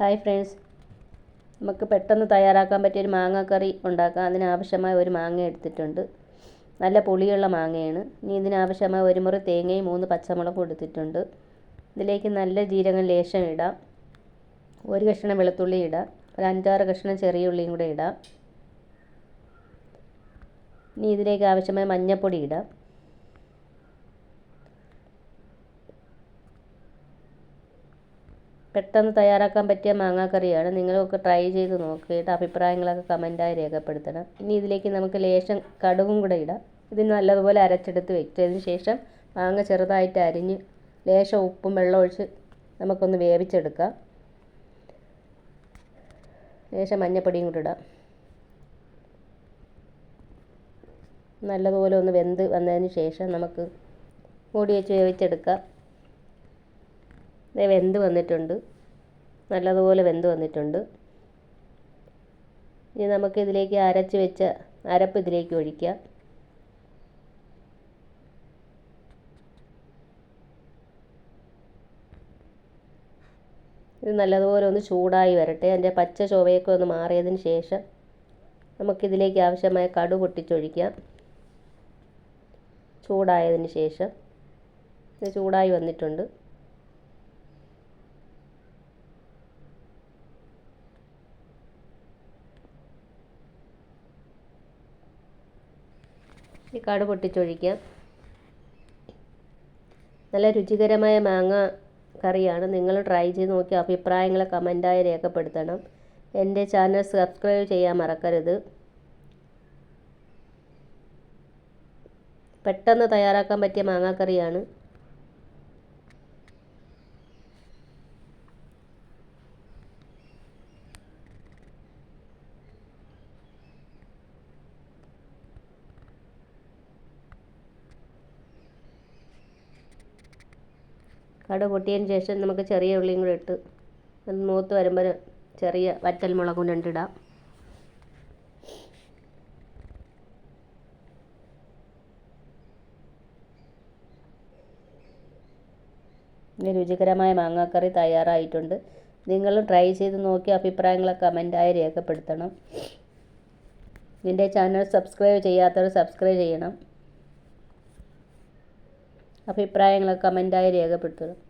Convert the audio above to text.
Hi friends. നമുക്ക് പെട്ടെന്ന് തയ്യാറാക്കാൻ പറ്റിയ ഒരു മാങ്ങാക്കറി ഉണ്ടാക്കാം. അതിനാവശ്യമായ ഒരു മാങ്ങ എടുത്തിട്ടുണ്ട്. നല്ല പുളിയുള്ള മാങ്ങയാണ്. ഇനി ഇതിനാവശ്യമായ ഒരു മുറി തേങ്ങയും മൂന്ന് പച്ചമുളകും എടുത്തിട്ടുണ്ട്. ഇതിലേക്ക് നല്ല ജീരകം ലേശം ഇടാം. ഒരു കഷ്ണം വെളുത്തുള്ളി ഇടാം. ഒരു അഞ്ചാറ് കഷ്ണം ചെറിയ ഉള്ളിയും കൂടെ ഇടാം. ഇനി ഇതിലേക്ക് ആവശ്യമായ മഞ്ഞൾപ്പൊടി ഇടാം. പെട്ടെന്ന് തയ്യാറാക്കാൻ പറ്റിയ മാങ്ങാക്കറിയാണ്. നിങ്ങളൊക്കെ ട്രൈ ചെയ്ത് നോക്കിയിട്ട് അഭിപ്രായങ്ങളൊക്കെ കമന്റായി രേഖപ്പെടുത്തണം. ഇനി ഇതിലേക്ക് നമുക്ക് ലേശം കടുകും കൂടെ ഇടാം. ഇത് നല്ലതുപോലെ അരച്ചെടുത്ത് വെച്ചതിന് ശേഷം മാങ്ങ ചെറുതായിട്ട് അരിഞ്ഞ് ലേശം ഉപ്പും വെള്ളം ഒഴിച്ച് നമുക്കൊന്ന് വേവിച്ചെടുക്കാം. ലേശം മഞ്ഞപ്പൊടിയും കൂടെ ഇടാം. നല്ലതുപോലെ ഒന്ന് വെന്ത് വന്നതിന് ശേഷം നമുക്ക് മൂടി വെച്ച് വേവിച്ചെടുക്കാം. ഇത് വെന്ത് വന്നിട്ടുണ്ട്. നല്ലതുപോലെ വെന്ത് വന്നിട്ടുണ്ട്. ഇനി നമുക്ക് ഇതിലേക്ക് അരച്ച് വെച്ച അരപ്പ് ഇതിലേക്ക് ഒഴിക്കാം. ഇത് നല്ലതുപോലെ ഒന്ന് ചൂടായി വരട്ടെ. അതിന്റെ പച്ച ചൊവയൊക്കെ ഒന്ന് മാറിയതിന് ശേഷം നമുക്കിതിലേക്ക് ആവശ്യമായ കടു പൊട്ടിച്ചൊഴിക്കാം. ചൂടായതിന് ശേഷം ഇത് ചൂടായി വന്നിട്ടുണ്ട്. ഈ കാട് പൊട്ടിച്ചൊഴിക്കാം. നല്ല രുചികരമായ മാങ്ങ കറിയാണ്. നിങ്ങൾ ട്രൈ ചെയ്ത് നോക്കി അഭിപ്രായങ്ങൾ കമന്റായി രേഖപ്പെടുത്തണം. എന്റെ ചാനൽ സബ്സ്ക്രൈബ് ചെയ്യാൻ മറക്കരുത്. പെട്ടെന്ന് തയ്യാറാക്കാൻ പറ്റിയ മാങ്ങാക്കറിയാണ്. കട പൊട്ടിയതിന് ശേഷം നമുക്ക് ചെറിയ ഉള്ളിയും കൂടെ ഇട്ട് മൂത്ത് വരുമ്പോൾ ചെറിയ വറ്റൽ മുളകും രണ്ടിടാം ഇനി രുചികരമായ മാങ്ങാക്കറി തയ്യാറായിട്ടുണ്ട്. നിങ്ങളും ട്രൈ ചെയ്ത് നോക്കി അഭിപ്രായങ്ങൾ കമന്റായി രേഖപ്പെടുത്തണം. എന്റെ ചാനൽ സബ്സ്ക്രൈബ് ചെയ്യാത്തവർ സബ്സ്ക്രൈബ് ചെയ്യണം. അഭിപ്രായങ്ങൾ കമന്റായി രേഖപ്പെടുത്തണം